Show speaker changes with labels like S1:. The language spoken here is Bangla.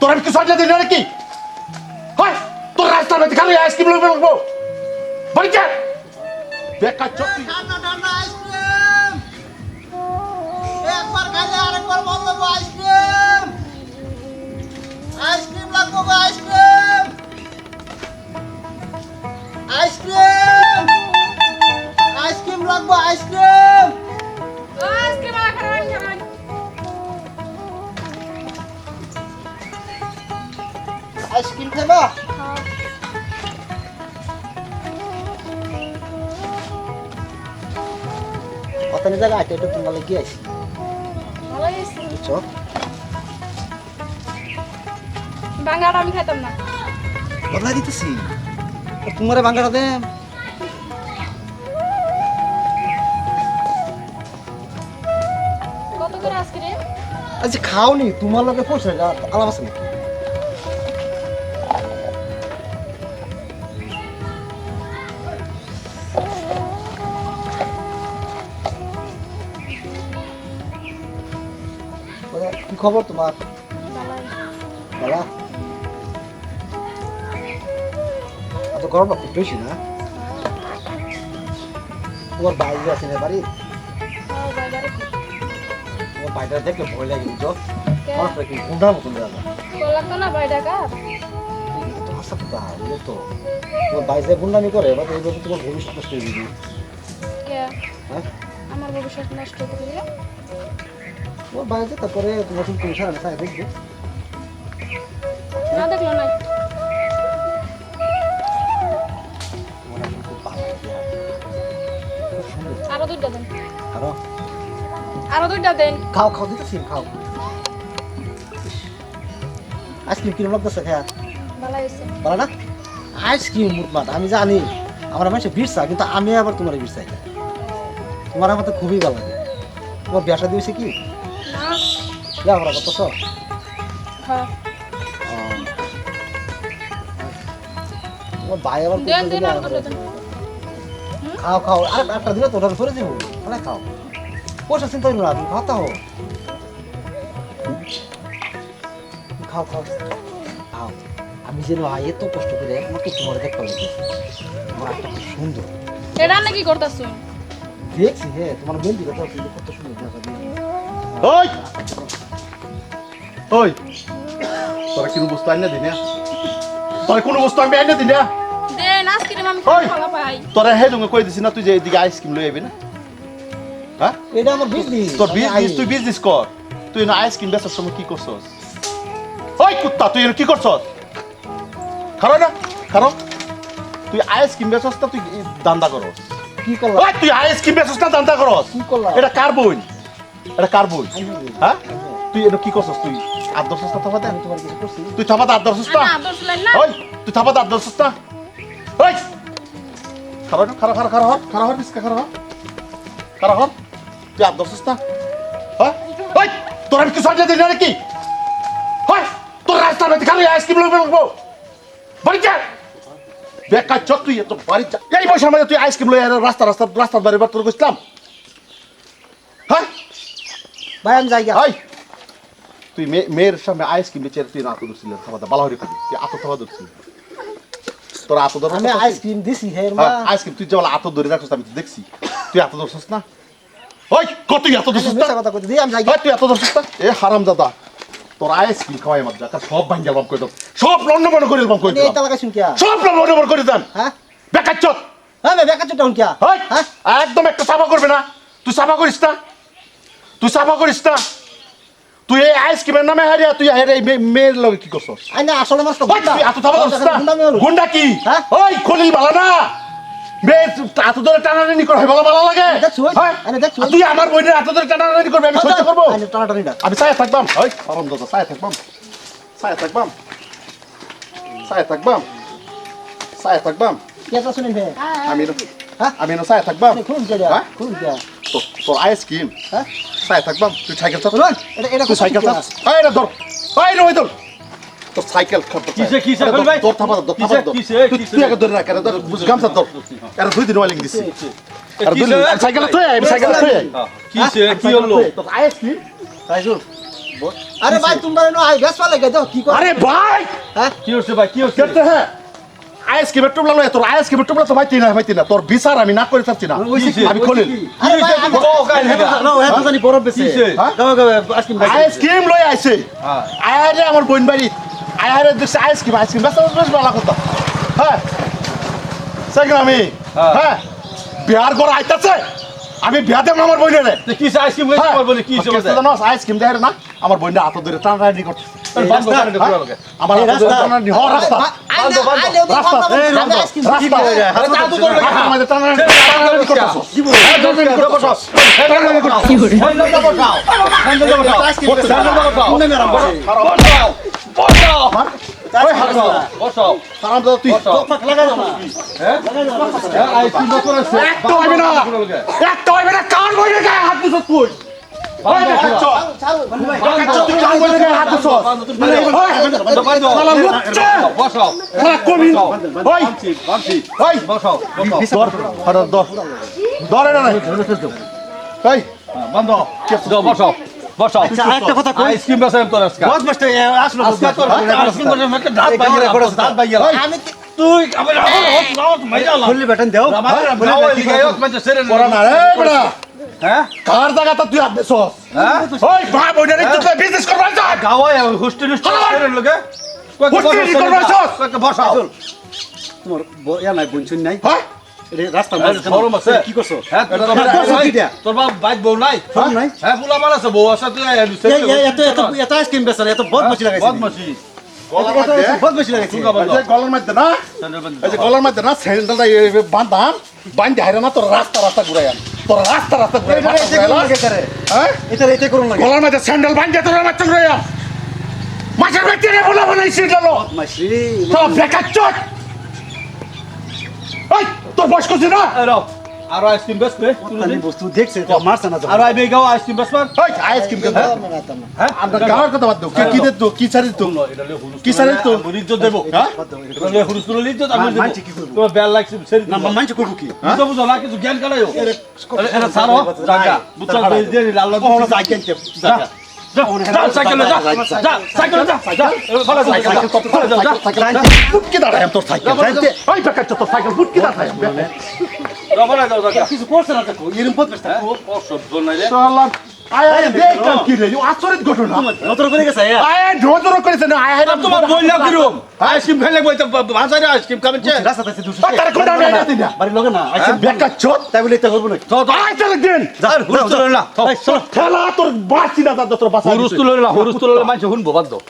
S1: তোর আমি কিছু আনলে দিই নাকি? হয়, তোর রাস্তার মধ্যে খালি আইসক্রিম লাগবে লাগবো বাড়ি বেকার
S2: ঠান্ডা আইসক্রিম একবার খাইলে আরেকবার লাগবো আইসক্রিম আইসক্রিম লাগবো ice cream ice cream ice cream লাগবো আইসক্রিম
S3: আইসক্রিম
S2: খাবা? ওখানে জায়গা আছে একটু তোমার কি আইসি।
S3: ভালো হয়েছে
S2: বুঝছ
S3: বাঙ্গাটা আমি খাইতাম না।
S2: বদলাই দিতেছি। তোমার বাঙ্গাটা দেন
S3: কত করে আইসক্রিম?
S2: আচ্ছা খাওনি তোমার লোকে পয়সা আলাপ আছে নাকি? খবর তোমার? বাবা। এত গরমটা খুব বেশি না? তোমার বাইরে আছে না বাড়ি? তোমার বাইরে দেখলে ভয় লাগে আমার কি মতন দাদা
S3: না
S2: তো তো তো? তোমার বাইরে গুন্ডামি করে এবার এইভাবে তোমার ভবিষ্যৎ নষ্ট হয়ে যাবে। হ্যাঁ?
S3: আমার ভবিষ্যৎ নষ্ট করে
S2: বাইরে তারপরে তোমার তুমি তুমি সারা সারা দেখবে
S3: না দেখল না
S2: তোমার এখন খুব ভালো লাগে। খুব
S3: আরও দুইটা দেন
S2: আরও
S3: আরও দুইটা দেন
S2: খাও খাও দিতেছি খাও আইসক্রিম কিরম লাগতেছে খেয়া
S3: ভালো
S2: না আইসক্রিম মুটমাট আমি জানি আমার মানুষের ভিড় চা কিন্তু আমি আবার তোমার ভিড় চাই না। তোমার আমার তো খুবই ভালো লাগে তোমার ব্যবসা দিয়েছে কি কত সব
S3: হ্যাঁ।
S2: ভাই আবার খাও খাও। আর একটা দিলে তো করে দিব মানে খাও। পয়সা চিন্তা করো না তুমি খাওয়া হো খাও খাও। খাও। আমি যেন এত কষ্ট করে একমাত্র তোমার দেখতে লাগে তোমার একটা খুব সুন্দর।
S3: এটা নাকি করতাছ?
S2: দেখছি হ্যাঁ তোমার মেহেন্দি কথা কত সুন্দর দেখা।
S1: ওই। তোরা কোনো বস্তু আইনা দিই না। তোরা কোনো বস্তু আমি আইনা দিই না।
S3: দেন আইসক্রিম আমি
S1: ওই!
S3: ভালো পাই।
S1: তোরা হে জঙ্গে কই দিছি না তুই যে এদিকে আইসক্রিম লই আইবি না? হ্যাঁ?
S2: এটা আমার বিজনেস
S1: তোর বিজনেস তুই বিজনেস কর। তুই না আইসক্রিম বেচার সময় কি করছস? ওই কুত্তা তুই কি করছস? খারো না খারো। তুই আইসক্রিম বেচস না তুই দান্দা করস।
S2: কি করলাম
S1: ওই তুই আইসক্রিম বেচস না দান্দা করস।
S2: কি করলাম
S1: এটা কার বই? এটা কার বই। হ্যাঁ? তুই এটা কি করছস তুই? আট দশ সস্তা থাবা
S2: আমি তোমার কিছু করছি।
S1: তুই আট দশ সস্তা
S3: না না।
S1: ওই তুই থাবা আট দশ সস্তা ওই। খারো না খারো খারো খারো হর খারো হর বিস্কা খারো হর খারো হর তুই দশ সস্তা হ্যাঁ ওই তোর আমি কিছু আনলে দিই না নাকি? হয় তোর রাস্তার মধ্যে খালি আইসক্রিম লাগবে লাগবো। বাড়ি যা বেকার চোখ তুই এত বাড়ি যা এই বয়সের মধ্যে তুই আইসক্রিম লই আর রাস্তা রাস্তা রাস্তার বাড়ি বার তোর গেছিলাম হ্যাঁ
S2: ভাই আমি যাই।
S1: হাই তুই মেয়ের সামনে আইসক্রিম বেচে তুই না আতো ধরছিল ভালো হয়ে খাবি তুই আতো খাওয়া ধরছিস। তোর আতো ধর
S2: আমি আইসক্রিম দিছি হে মা।
S1: আইসক্রিম তুই যেমন আতো ধরে রাখছিস আমি তো দেখছি। তুই আতো ধরছিস না? ওই কত তুই আতো ধরছিস না
S2: কথা কইতে দিই আমি যাই।
S1: তুই আতো ধরছিস না এ হারাম দাদা তোর আইসক্রিম খাওয়াই আমার জায়গা সব ভাঙ্গা বাম করে দাও। সব লন্ড মনে করে বাম করে দাও
S2: তালাকা শুন কিয়া
S1: সব লন্ড মনে করে দেন।
S2: হ্যাঁ।
S1: বেকার চোখ
S2: হ্যাঁ চোটা কিয়া
S1: ওই,
S2: হ্যাঁ?
S1: একদম একটা সাফা করবে না। তুই সাফা করিস না। তুই সাফা করিস না। তুই এই আইসক্রিমের নামে হারিয়া তুই হারিয়া এই মেয়ের লগে কি করছস?
S2: আই না আসলে মাস্টার
S1: তুই এত থাবা গুন্ডা কি?
S2: হ্যাঁ?
S1: ওই খলিল ভালো না। এত ধরে টানাটানি করে ভালো ভালো লাগে। হ্যাঁ? তুই আমার বইনের এত ধরে টানাটানি করবে আমি সহ্য করব? আমি সায়া থাকবাম। ওই আরাম দাদা সায়া থাকবাম। সায়া থাকবাম। সায়া থাকবাম। সায়া থাকবাম। আমি
S2: হ্যাঁ?
S1: আমি না সায়া থাকবাম
S2: খুন কিয়া
S1: হ্যাঁ?
S2: খুন
S1: তো- তোর আইসক্রিম
S2: হ্যাঁ?
S1: সায়া থাকবাম তুই সাইকেল
S2: শুনুন এটা এটা
S1: তুই সাইকেল এই রে ধর। এই রে ওই ধর। তোর সাইকেল
S4: কিসে, কিসে, ভাই?
S1: তোর থাবা ধর
S4: কিসে,
S1: ধর।
S4: কিসে,
S1: তুই
S4: কিসে?
S1: তুই আগে ধরে রাখ আরে ধর গামছা ধর। আরে দুই দিন ওয়ালিং দিছি। আরে দুই দিন সাইকেল তুই আই সাইকেল তুই আই।
S4: কিসে? কি হলো?
S1: তোর আইসক্রিম রাইজুল।
S2: আরে ভাই তোমরা এনো আই গ্যাস পালে গেছো? কি করে
S1: আরে ভাই!
S2: হ্যাঁ?
S4: কি হচ্ছে ভাই? কি হচ্ছে?
S1: কেটে হ্যাঁ আইসক্রিমের টুবলা লয় তোর তো ভাইতি না ভাইতি না। তোর বিচার আমি না করে থাকছি না। আমি খলিল।
S2: ভাই?
S1: হ্যাঁ?
S2: আইসক্রিম
S1: লই আইছে।
S4: হ্যাঁ।
S1: আয়ারে আমার বোন বাড়ি। আয়ারে দেখছে আইসক্রিম আইসক্রিম বেশ বেশ ভালো কথা হ্যাঁ? সেখানে আমি?
S4: হ্যাঁ।
S1: হ্যাঁ? বিহার করে আইতাছে? আমি বিয়া দেব আমার বোনের।
S4: কি আইসক্রিম
S1: হ্যাঁ।
S4: বলে কি?
S1: আইসক্রিম দেয় না। আমার বোনটা হাত ধরে
S2: কি
S1: টানাটানি টানাটানি করতেছো।
S4: হ্যাঁ।
S2: মনে
S4: হ্যাঁ? হ্যাঁ।
S1: একটা কান গায়ে হাত দিছস তুই। ধর, নে।
S4: বান্ধব। দাও, বসাও,
S2: আরেকটা কথা কই
S4: আইসক্রিম বেচাইম তোর আজকে।
S2: বস মাস্টার আসলো
S4: আজকে তোর আইসক্রিম বেচাইম, একটা দাঁত
S2: এই
S4: ভাঙিয়ে দাঁত ভাঙিয়ে
S2: আমি
S4: আমার আমার নাও, মাইরা লাও।
S2: খুললে বেটন দেও
S4: আমার এদিকে আয়ো, মানে নে।
S1: পড়া না রে, বেটা।
S4: হ্যাঁ?
S1: কার জায়গাটা তুই হাত দিছস?
S4: হ্যাঁ?
S1: ওই, ভাই বোনের ইজ্জত লয়ে business করবা যা।
S4: গাওয়ায় হুস্টি নুস্টি
S1: হালার!
S4: ছেড়ে লোকে। কয়েকটা
S1: হুস্টি
S4: বসাও,
S1: নুস্টি
S4: ছেড়ে
S1: করবা
S4: দাও।
S1: সব।
S4: কয়েকটা বসাও।
S2: তোমার ইয়া নাই বঞ্চন নাই
S1: হ্যাঁ?
S2: রাস্তা
S4: শরম আছে।
S2: কি করছ
S4: হ্যাঁ, তোর বাপ বাইক বউ নাই?
S2: শরম নাই
S4: হ্যাঁ, পোলা মার আছে, বউ আছে, তুই
S2: এত এত এত আইসক্রিম বেচার এত বহুত বেশি
S4: বদমাশি।
S1: গলার মধ্যে, না
S4: বান্ধি।
S1: গলার মধ্যে না স্যান্ডেলটা এই বান্ধাম হাইরা না তোর রাস্তা রাস্তা ঘুরাইয়াম তোর রাস্তা রাস্তা ঘুরাই
S2: এটা এটা করুন লাগে
S1: হ্যাঁ? গলার মধ্যে স্যান্ডেল বান্ধি তোর রাস্তা ঘুরাইয়াম মাছের ব্যক্তি রে বলা বানাইছি গেল তো বেকার চট এই তোর বয়স করছি না
S4: আরও আইসক্রিম বেচবে? তুমি।
S2: বস্তু দেখছে তো মারছ না
S4: আর আইবে গাও আইসক্রিম বেচবার
S1: ওই আইসক্রিম কেন
S4: হ্যাঁ
S1: আমরা গাওয়ার কথা বাদ দাও। কি দে তো কি ছাড়ি তো কি সারে তো?
S4: ইজ্জত দেব
S1: হ্যাঁ?
S4: এটা হুরুস তুলে ইজ্জত আমি
S2: দেব
S4: দেবো
S2: মানছি কি করব?
S4: তোমার বেল লাগছে ছেড়ে
S2: না মানছে করব কি?
S4: বুঝো বুঝো না কিছু জ্ঞান কালাইও এটা ছাড়ো জায়গা। বুঝছ দিয়ে দিলে আল্লাহ
S2: ওহনো কিছু করছে না তো এরকম
S4: নাই
S1: করেছে না আয় আয়
S4: মানছে শুনব বাদ দাও।